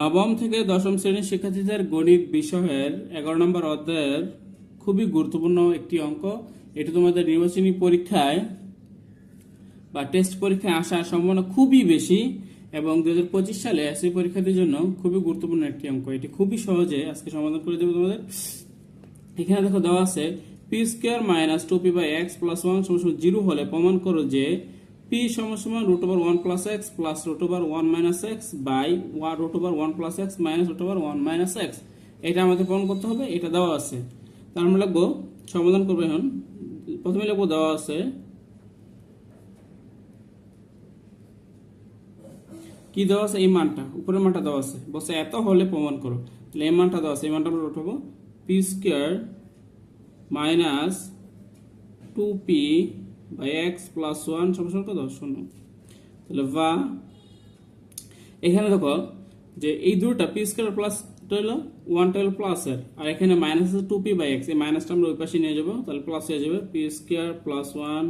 নবম থেকে দশম শ্রেণির শিক্ষার্থীদের গণিত বিষয়ের এগারো নম্বর অধ্যায়ের খুবই গুরুত্বপূর্ণ একটি অঙ্ক। এটি তোমাদের নির্বাচনী পরীক্ষায় বা টেস্ট পরীক্ষায় আসার সম্ভাবনা খুবই বেশি এবং দু হাজার পঁচিশ সালে এসএসসি পরীক্ষার্থীর জন্য খুবই গুরুত্বপূর্ণ একটি অঙ্ক। এটি খুবই সহজে আজকে সমাধান করে দেবো তোমাদের। এখানে দেখো দেওয়া আছে P square minus two P by X plus one zero হলে প্রমাণ করো যে পি সমান সমান root over one plus X plus root over one minus X by one root over one plus X minus root over one minus X এটা আমাদের প্রমাণ করতে হবে, এটা দেওয়া আছে। তার আমরা লিখব, সমাধান করব এখন। প্রথমে লিখব দেওয়া আছে, কি দেওয়া আছে? এই মানটা, উপরের মানটা দেওয়া আছে। বলছে এত হলে প্রমাণ করো। তাহলে এই মানটা দেওয়া আছে, এই মানটা আমরা উঠাবো P square minus two P by X plus one সমান কত? শূন্য। তাহলে বা এখানে দেখো যে এই দুটা পি স্কোয়ার প্লাস হলো ওয়ানটা হলো প্লাসের আর এখানে মাইনাস আছে টু পি বাই এক্স এই মাইনাসটা আমরা ওই পাশে নিয়ে যাব, তাহলে প্লাস হয়ে যাবে পি স্কোয়ার প্লাস ওয়ান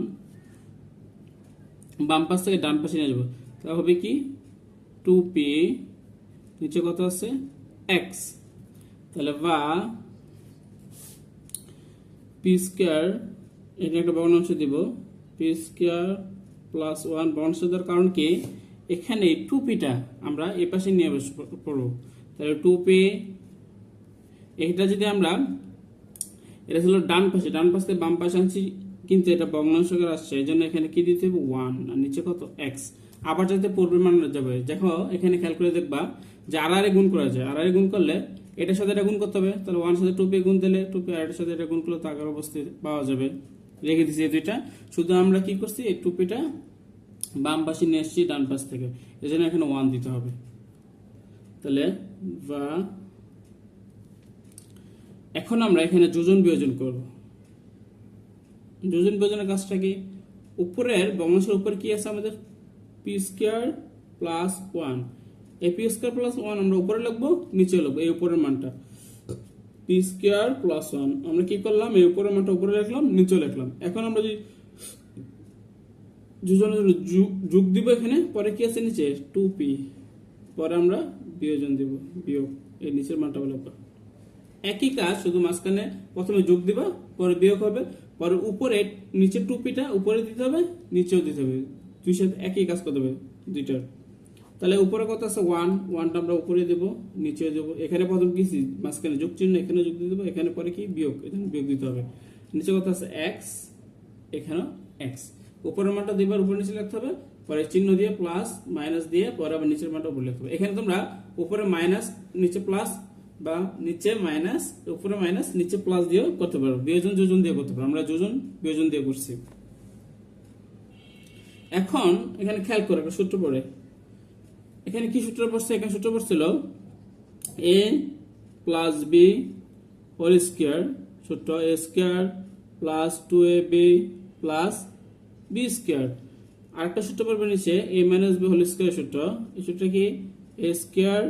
বাম পাশ থেকে ডান পাশে নিয়ে যাব। তাহলে হবে কি? টু পি নিচে কত আছে? এক্স তাহলে বা পি স্কোয়ার এটা একটা ভগ্নাংশ দিব। স্কোয়ার প্লাস ওয়ান দেওয়ার কারণ কি? এখানে টু পিটা আমরা এ পাশে নিয়ে পড়ব। তাহলে টু পি এটা যদি আমরা, এটা ছিল ডান পাশে, ডান পাশ বাম পাশে আনছি, কিন্তু এটা ভগ্নাংশকার আসছে এই জন্য এখানে কি দিতে হবে? ওয়ান আর নিচে কত? এক্স আবার যাতে পূর্বের মান যাবে। দেখো, এখানে খেয়াল করে দেখবা যে আর গুণ করা যায়। আর গুণ করলে এটার সাথে এটা গুণ করতে হবে। তাহলে ওয়ান সাথে টু পি গুণ দিলে টু পি আর সাথে এটা গুণ করলে তাকার অবস্থায় পাওয়া যাবে। রেখে দিচ্ছি এই দুইটা। শুধু আমরা কি করছি, এই টুপিটা বাম পাশে নিয়ে এসেছি, ডান পাশ থেকে। এই জন্য এখানে ওয়ান দিতে হবে। তাহলে বা এখন আমরা এখানে যোজন বিয়োজন করব। যোজন বিয়োজনের কাজটা কি? উপরের বংশের উপর কি আছে আমাদের? পি স্কোয়ার প্লাস ওয়ান এই পি স্কোয়ার প্লাস ওয়ান আমরা উপরে লিখব, নিচে লিখব, এই উপরের মানটা। পি স্কোয়ার প্লাস ওয়ান আমরা কি করলাম? এই উপরের মানটা উপরে লিখলাম নিচে লিখলাম এখন আমরা যদি যোজনের জন্য যুগ- দিব এখানে, পরে কি আছে নিচে? টু পি পরে আমরা বিয়োজন দিব, বিয়োগ। এই নিচের মানটা বলে একই কাজ, শুধু মাঝখানে প্রথমে যোগ দিবা, পরে বিয়োগ হবে। পরে উপরে নিচে টুপিটা উপরে দিতে হবে, নিচেও দিতে হবে। দুই সাথে একই কাজ করতে হবে, দুইটার। তাহলে উপরে কত আছে ওয়ান ওয়ানটা আমরা উপরে দেবো নিচে দেবো। এখানে প্রথম কি মাঝখানে যোগ চিহ্ন এখানে যোগ দিয়ে দেবো এখানে পরে কি? বিয়োগ, এখানে বিয়োগ দিতে হবে। নিচে কত আছে এক্স এখানেও এক্স উপরের মানটা দুইবার উপরে নিচে লিখতে হবে, পরে চিহ্ন দিয়ে প্লাস মাইনাস দিয়ে, পরে আবার নিচের মানটা উপরে লিখতে হবে। এখানে তোমরা উপরে মাইনাস নিচে প্লাস বা নিচে মাইনাস উপরে মাইনাস নিচে প্লাস দিয়েও করতে পারো। বিয়োজন, যোজন দিয়ে করতে পারো। আমরা যোজন, বিয়োজন দিয়ে করছি। এখন এখানে খেয়াল করে একটা সূত্র পড়ে। এখানে কি সূত্র পড়ছে? এখানে সূত্র পড়ছিল A plus B whole square সূত্র A square plus two A B plus B square আরেকটা সূত্র পড়বে নিচে A minus B whole square সূত্র। এই সূত্র কি? A square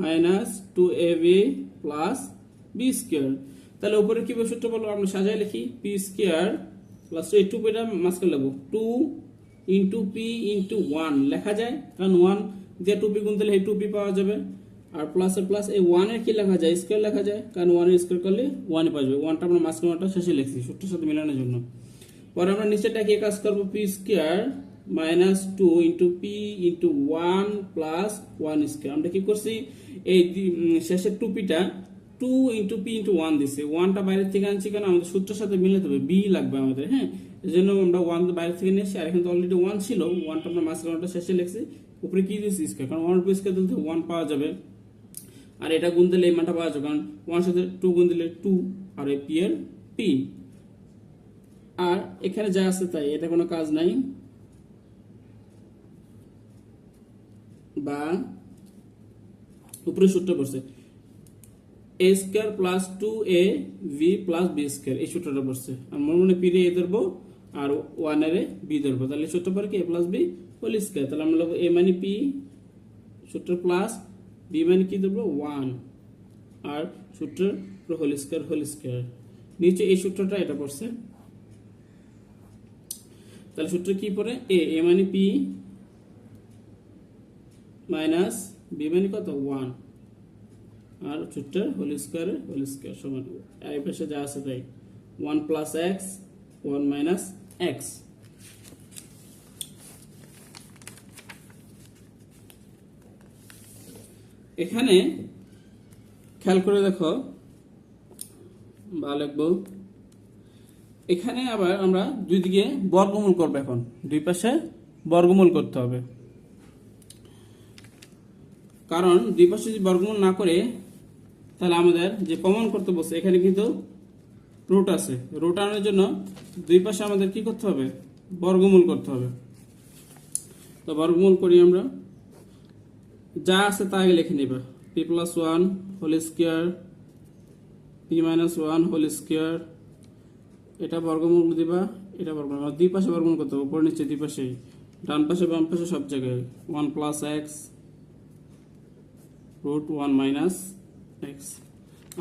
minus two A B plus B square তাহলে উপরে কি সূত্র বলব? আমরা সাজাই লিখি পি স্কোয়ার প্লাস এই টু পিটা মাঝখানে লাগবো। Two into P into one লেখা যায়, কারণ ওয়ান দিয়ে টু পি গুণ দিলে এই টু পি পাওয়া যাবে। আর প্লাসের প্লাস এই ওয়ানের কি লেখা যায়? স্কোয়ার লেখা যায়। কারণ ওয়ানের স্কোয়ার করলে ওয়ানে পাওয়া যাবে। ওয়ানটা আমরা মাঝখানে ওয়ানটা শেষে লিখছি সূত্রের সাথে মেলানোর জন্য। পরে আমরা নিচেটা কি কাজ করব? P square minus two into P into one plus one square আমরা কি করছি? এই শেষের টু পিটা two into P into one দিছে। ওয়ানটা বাইরের থেকে আনছি কেন? আমাদের সূত্রের সাথে মিলাতে হবে বি লাগবে আমাদের হ্যাঁ? এই জন্য আমরা ওয়ান বাইরে থেকে নিয়ে এসেছি আর এখানে তো অলরেডি ওয়ান ছিল। ওয়ানটা আমরা মাঝখানে ওয়ানটা শেষে লিখছি। উপরে কি দিয়েছি স্কোয়ার কারণ ওয়ান টু স্কোয়ার দিলে ওয়ান পাওয়া যাবে। আর এটা গুণ দিলে এই মানটা পাওয়া যাবে, কারণ ওয়ান সাথে টু গুণ দিলে টু আর এই পি এর পি আর এখানে যা আছে তাই, এটা কোনো কাজ নাই। বা উপরে সূত্র পড়ছে A square plus two A V plus B square এই সূত্রটা পড়ছে আর মনে মনে পি রে এ ধরবো, আর ওয়ানের বি ধরবো। তাহলে সূত্র পরে কি A plus B whole square তাহলে আমরা লিখব এ মানে পি সূত্র প্লাস বি মানে কি ধরবো ওয়ান আর সূত্র হোল স্কোয়ার হোল স্কোয়ার নিচে এই সূত্রটা এটা পড়ছে। তাহলে সূত্র কি পড়ে? এ এ মানে পি মাইনাস বি মানে কত? ওয়ান আর ছোট্টার হোল স্কোয়ার হোল স্কোয়ার সমান। আর এই পাশে যা আছে তাই। One plus X one minus X এখানে খেয়াল করে দেখো বা লিখব এখানে আবার আমরা দুই দিকে বর্গমূল করব এখন। দুই পাশে বর্গমূল করতে হবে। কারণ দুই পাশে যদি বর্গমূল না করে, তাহলে আমাদের যে প্রমাণ করতে বসে, এখানে কিন্তু রুট আছে। রুট আনার জন্য দুই পাশে আমাদের কি করতে হবে? বর্গমূল করতে হবে। তো বর্গমূল করি আমরা। যা আছে তা আগে লিখে নিবা। P plus one whole square P minus one whole square এটা বর্গমূল দিবা, এটা বর্গমূল। দুই পাশে বর্গমূল করতে উপর নিচে দুই পাশেই। ডান পাশে, বাম পাশে সব জায়গায়। One plus X root one minus X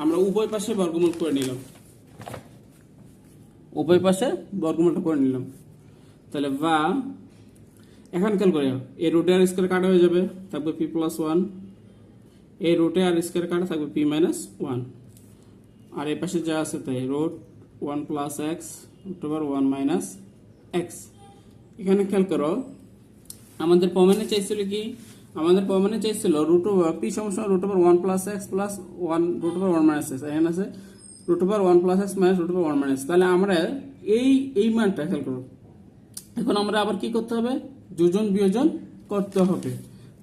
আমরা উভয় পাশে বর্গমূল করে নিলাম। উভয় পাশে বর্গমূলটা করে নিলাম। তাহলে বা এখন করে এই রুটে আর স্কোয়ার কাটা হয়ে যাবে, থাকবে পি প্লাস ওয়ান এই রুটে আর স্কোয়ার কাটা থাকবে পি মাইনাস ওয়ান আর এই পাশে যা আছে তাই root one plus X root over one minus X এখানে খেয়াল করো, আমাদের প্রমাণে চাইছিল কি? আমাদের প্রমাণে চাইছিল রুট ওভার পি সমস্যা root over one plus X plus one root over one minus X এখানে আছে root over one plus X minus root over one minus তাহলে আমরা এই এই মানটা খেয়াল করো। এখন আমরা আবার কি করতে হবে? যোজন বিয়োজন করতে হবে।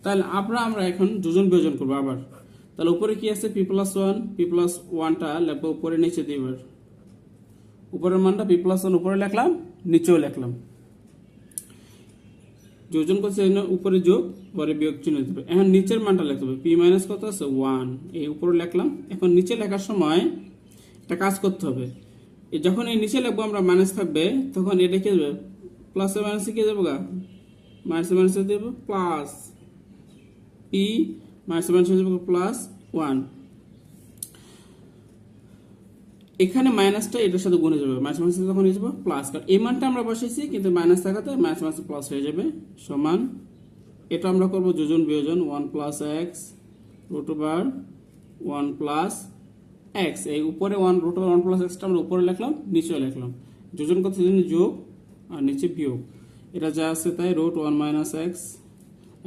তাহলে আমরা আমরা এখন যোজন বিয়োজন করব আবার। তাহলে উপরে কি আছে? P plus one P plus ওয়ানটা লিখব উপরে নিচে দিয়ে উপরের মানটা পি প্লাস ওয়ান উপরে লিখলাম, নিচেও লিখলাম। যোজন করছে উপরে যোগ, পরে বিয়োগ চিহ্ন দিতে হবে। এখন নিচের মানটা লিখতে হবে। পি মাইনাস কত আছে? ওয়ান এই উপরে লিখলাম। এখন নিচে লেখার সময় একটা কাজ করতে হবে। যখন এই নিচে লিখব আমরা মাইনাস থাকবে, তখন এটা কি যাবে প্লাসে মাইনাসে কি যাব গা? মাইনাসে মাইনাসে দেবো প্লাস পি মাইনাসে মাইনাসে যাব প্লাস ওয়ান। এখানে মাইনাসটা এটার সাথে গুণে যাবে। মাইনাস মাইনাস তখন হয়ে যাবে? প্লাস। কারণ এই মানটা আমরা বসেছি কিন্তু মাইনাস থাকাতে মাইনাস মাইনাস প্লাস হয়ে যাবে সমান। এটা আমরা করব যোজন বিয়োজন one plus X root over one plus X. এই উপরে ওয়ান রুট ওয়ান প্লাস এক্সটা আমরা উপরে লিখলাম নিচেও লিখলাম। যোজন জন্য যোগ আর নিচে বিয়োগ। এটা যা আছে তাই রুট ওয়ান মাইনাস এক্স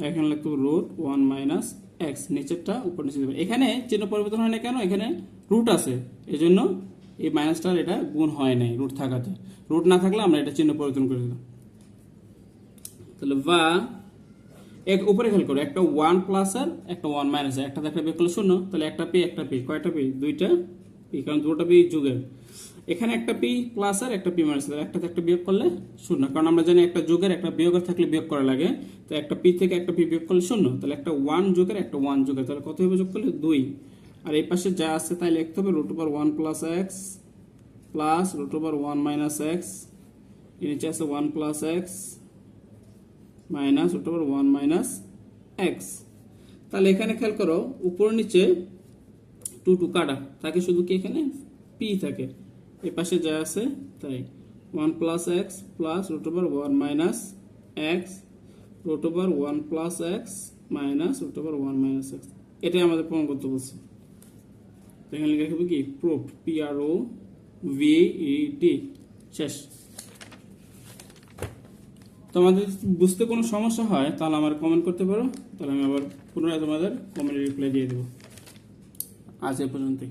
এখানে লিখতে রুট ওয়ান মাইনাস এক্স নিচেরটা উপর নিচে দেবে। এখানে চিহ্ন পরিবর্তন হয় না কেন? এখানে রুট আছে। এই জন্য এই মাইনাসটার এটা গুণ হয় নাই রুট থাকাতে। রুট না থাকলে আমরা এটা চিহ্ন পরিবর্তন করে দিলাম। তাহলে বা, এক উপরে খেয়াল করো, একটা ওয়ান প্লাস আর একটা ওয়ান মাইনাস একটা একটা বিয়োগ করলে শূন্য। তাহলে একটা পি একটা পি কয়টা পি দুইটা পি কারণ দুটো পি যুগের। এখানে একটা পি প্লাস আর একটা পি মাইনাস একটা একটা বিয়োগ করলে শূন্য। কারণ আমরা জানি একটা যোগের একটা বিয়োগের থাকলে বিয়োগ করা লাগে। তো একটা পি থেকে একটা পি বিয়োগ করলে শূন্য, তাহলে একটা ওয়ান যোগের একটা ওয়ান যোগের, তাহলে কত হবে? যোগ করলে দুই। আর এই পাশে যা আছে তাই লিখতে হবে root over one plus X plus root over one minus এক্সের নিচে আছে one plus X minus root over one minus X তাহলে এখানে খেয়াল করো, উপর নিচে টু টু কাটা থাকে শুধু কি এখানে? পি থাকে। এ পাশে যা আছে, তাই। One plus X plus root over one minus X root over one plus X minus root over one minus X. এটাই আমাদের প্রমাণ করতে বলছে এখানে লিখে রাখবে কি? Proof P R O V E D শেষ। তোমাদের বুঝতে কোনো সমস্যা হয়, তাহলে আমার কমেন্ট করতে পারো, তাহলে আমি আবার পুনরায় তোমাদের কমেন্টে রিপ্লাই দিয়ে দেবো। আজ এ পর্যন্তই।